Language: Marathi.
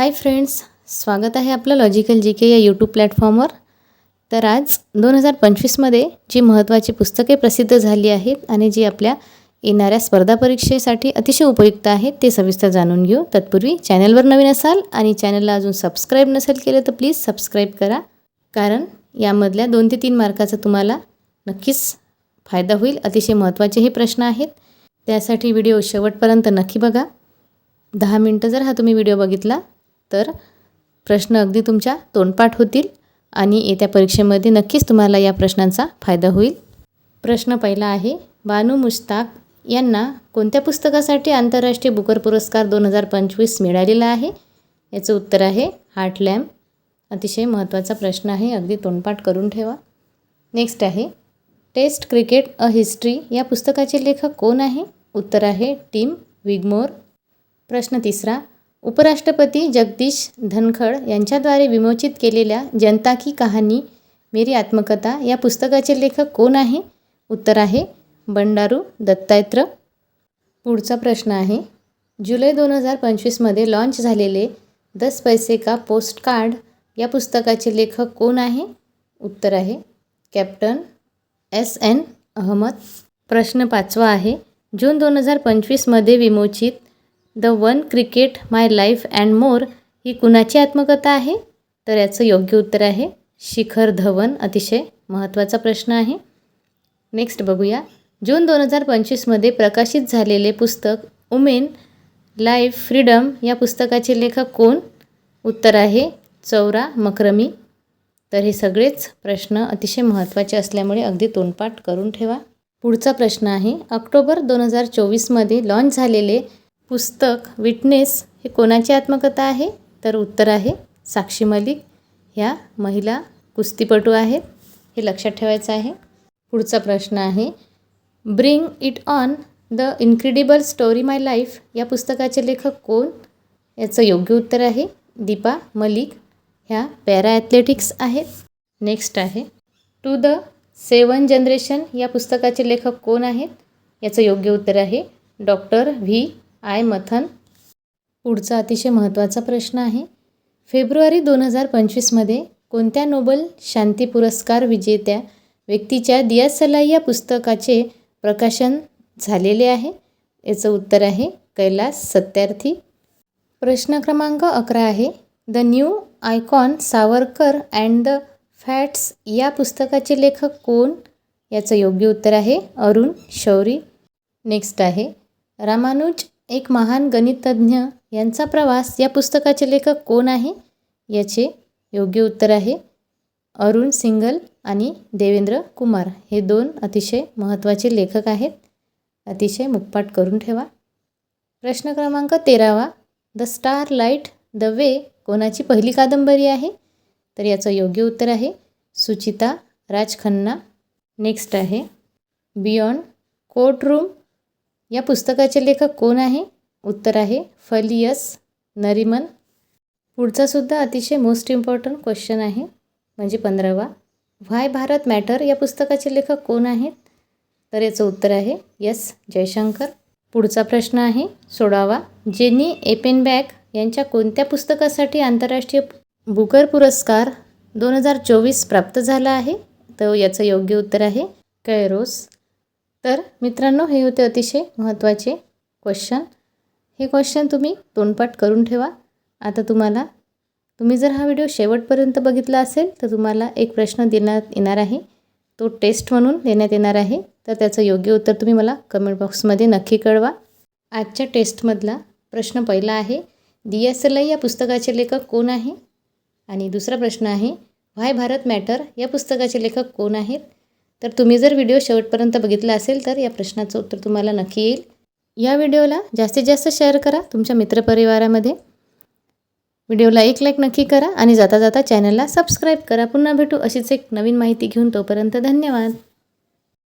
हाय फ्रेंड्स स्वागत आहे आपलं लॉजिकल जी के या यूट्यूब प्लॅटफॉर्मवर तर आज दोन हजार पंचवीसमध्ये जी महत्त्वाची पुस्तके प्रसिद्ध झाली आहेत आणि जी आपल्या येणाऱ्या स्पर्धा परीक्षेसाठी अतिशय उपयुक्त आहेत ते सविस्तर जाणून घेऊ. तत्पूर्वी चॅनलवर नवीन असाल आणि चॅनलला अजून सबस्क्राईब नसेल केलं तर प्लीज सबस्क्राईब करा. कारण यामधल्या दोन ते तीन मार्काचा तुम्हाला नक्कीच फायदा होईल अतिशय महत्त्वाचे हे प्रश्न आहेत. त्यासाठी व्हिडिओ शेवटपर्यंत नक्की बघा. दहा मिनटं जर हा तुम्ही व्हिडिओ बघितला तर प्रश्न अगदी तुमच्या तोंडपाठ होतील आणि येत्या परीक्षेमध्ये नक्कीच तुम्हाला या प्रश्नांचा फायदा होईल. प्रश्न पहिला आहे बानू मुश्ताक यांना कोणत्या पुस्तकासाठी आंतरराष्ट्रीय बुकर पुरस्कार दोन हजार पंचवीस मिळालेला आहे? याचं उत्तर आहे हार्ट लॅम्प अतिशय महत्त्वाचा प्रश्न आहे अगदी तोंडपाठ करून ठेवा. नेक्स्ट आहे टेस्ट क्रिकेट अ हिस्ट्री या पुस्तकाचे लेखक कोण आहे? उत्तर आहे टीम विगमोर. प्रश्न तिसरा उपराष्ट्रपती जगदीश धनखड यांच्याद्वारे विमोचित केलेल्या जनता की कहाणी मेरी आत्मकथा या पुस्तकाचे लेखक कोण आहे? उत्तर आहे बंडारू दत्तात्रय. पुढचा प्रश्न आहे जुलै दोन हजार पंचवीसमध्ये लॉन्च झालेले दस पैसे का पोस्टकार्ड या पुस्तकाचे लेखक कोण आहे? उत्तर आहे कॅप्टन एस एन अहमद. प्रश्न पाचवा आहे जून दोन हजार पंचवीसमध्ये विमोचित the one cricket my life and more ही कुणाची आत्मकथा आहे? तर याचं योग्य उत्तर आहे शिखर धवन अतिशय महत्त्वाचा प्रश्न आहे. नेक्स्ट बघूया. जून दोन हजार पंचवीसमध्ये प्रकाशित झालेले पुस्तक उमेन लाईफ फ्रीडम या पुस्तकाचे लेखक कोण? उत्तर आहे चौरा मक्रमी. तर हे सगळेच प्रश्न अतिशय महत्त्वाचे असल्यामुळे अगदी तोंडपाठ करून ठेवा. पुढचा प्रश्न आहे ऑक्टोबर दोन हजार चोवीसमध्ये लॉन्च झालेले पुस्तक विटनेस हे कोणाची आत्मकथा आहे? तर उत्तर आहे साक्षी मलिक. ह्या महिला कुस्तीपटू आहेत. हे लक्षात ठेवायचं आहे. पुढचा प्रश्न आहे bring it on the incredible story my life या पुस्तकाचे लेखक कोण? याचं योग्य उत्तर आहे दीपा मलिक. ह्या पॅरा ॲथलेटिक्स आहेत. नेक्स्ट आहे टू द सेवन जनरेशन या पुस्तकाचे लेखक कोण आहेत? याचं योग्य उत्तर आहे डॉक्टर व्ही. आय मथन पुढचा अतिशय महत्त्वाचा प्रश्न आहे. फेब्रुवारी दोन हजार पंचवीसमध्ये कोणत्या नोबल शांती पुरस्कार विजेत्या व्यक्तीच्या दिया सलाई या पुस्तकाचे प्रकाशन झालेले आहे? याचं उत्तर आहे कैलास सत्यार्थी. प्रश्न क्रमांक अकरा आहे. The new icon Savarkar and the facts या पुस्तकाचे लेखक कोण? याचं योग्य उत्तर आहे अरुण शौरी. नेक्स्ट आहे. रामानुज एक महान गणितज्ञ यांचा प्रवास या पुस्तकाचे लेखक कोण आहे? याचे योग्य उत्तर आहे अरुण सिंगल आणि देवेंद्र कुमार. हे दोन अतिशय महत्त्वाचे लेखक आहेत. अतिशय मुखपाठ करून ठेवा. प्रश्न क्रमांक तेरावा. The star light the way कोणाची पहिली कादंबरी आहे? तर याचं योग्य उत्तर आहे सुचिता राज खन्ना नेक्स्ट आहे बियॉन्ड कोर्टरूम या पुस्तकाचे लेखक कोण आहे? उत्तर आहे फलियस नरिमन. पुढचासुद्धा अतिशय मोस्ट इम्पॉर्टंट क्वेश्चन आहे म्हणजे पंधरावा. Why Bharat matter? या पुस्तकाचे लेखक कोण आहेत? तर याचं उत्तर आहे यस जयशंकर. पुढचा प्रश्न आहे सोळावा. जेनी एपेनबॅक यांच्या कोणत्या पुस्तकासाठी आंतरराष्ट्रीय बुकर पुरस्कार दोन हजार चोवीस प्राप्त झाला आहे? तर याचं योग्य उत्तर आहे कैरोस तर मित्रांनो हे होते अतिशय महत्त्वाचे क्वेश्चन हे क्वेश्चन तुम्ही तोंडपाठ करून ठेवा. आता तुम्हाला तुम्ही जर हा व्हिडिओ शेवटपर्यंत बघितला असेल तर तुम्हाला एक प्रश्न देण्यात येणार आहे. तो टेस्ट म्हणून देण्यात येणार आहे. तर त्याचं योग्य उत्तर तुम्ही मला कमेंट बॉक्समध्ये नक्की कळवा. आजच्या टेस्टमधला प्रश्न पहिला आहे दिया सलाई या पुस्तकाचे लेखक कोण आहे? आणि दुसरा प्रश्न आहे व्हाय भारत मॅटर या पुस्तकाचे लेखक कोण आहेत? तर तुम्ही जर व्हिडिओ शेवटपर्यंत बघितला असेल तर या प्रश्नाचं उत्तर तुम्हाला नक्की येईल. या व्हिडिओला जास्तीत जास्त शेअर करा तुमच्या मित्रपरिवारामध्ये. व्हिडिओला एक लाईक नक्की करा आणि जाता जाता चॅनलला सबस्क्राईब करा. पुन्हा भेटू अशीच एक नवीन माहिती घेऊन तोपर्यंत धन्यवाद.